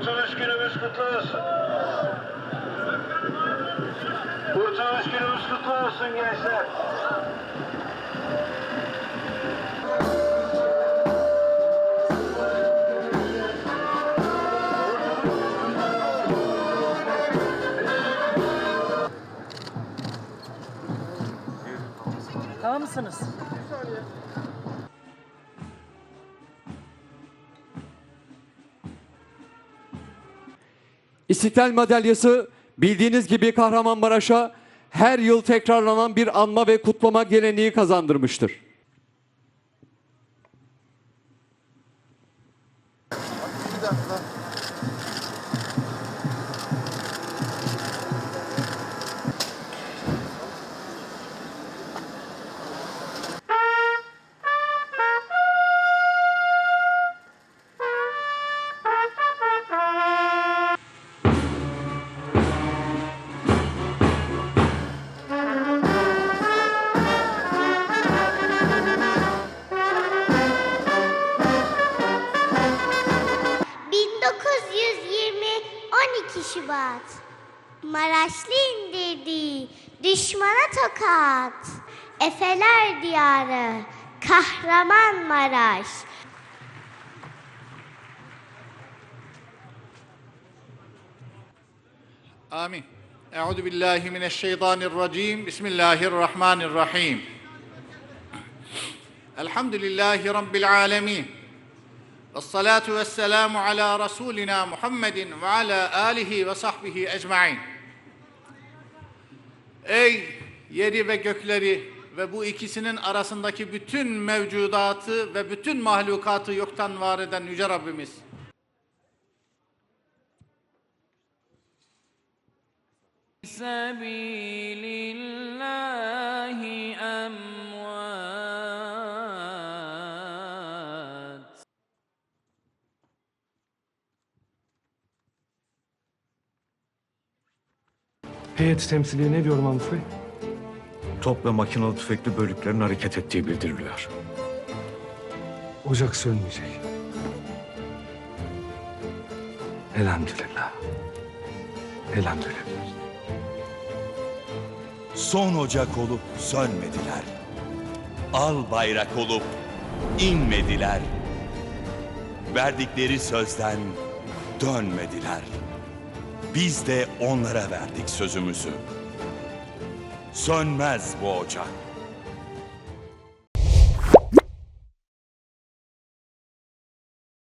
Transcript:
Kurtuluş günümüz kutlu olsun. Kurtuluş günümüz kutlu olsun gençler. Tamam mısınız? İstiklal Madalyası bildiğiniz gibi Kahramanmaraş'a her yıl tekrarlanan bir anma ve kutlama geleneği kazandırmıştır. 1920 12 Şubat Maraşlı indirdi düşmana tokat Efeler diyarı Kahraman Maraş Amin. Euzu billahi mineşşeytanirracim. Bismillahirrahmanirrahim. Elhamdülillahi rabbil alamin. والصلاة والسلام على رسولنا محمد وعلى آله وصحبه أجمعين Ey yeri ve gökleri ve bu ikisinin arasındaki bütün mevcudatı ve bütün mahlukatı yoktan var eden Yüce Rabbimiz. سبيل Heyet temsiliye ne diyor Mahmut Bey? top ve makinalı tüfekli bölüklerin hareket ettiği bildiriliyor. Ocak sönmeyecek. Elhamdülillah. Elhamdülillah. Son ocak olup sönmediler. Al bayrak olup inmediler. Verdikleri sözden dönmediler. Biz de onlara verdik sözümüzü. Sönmez bu ocak.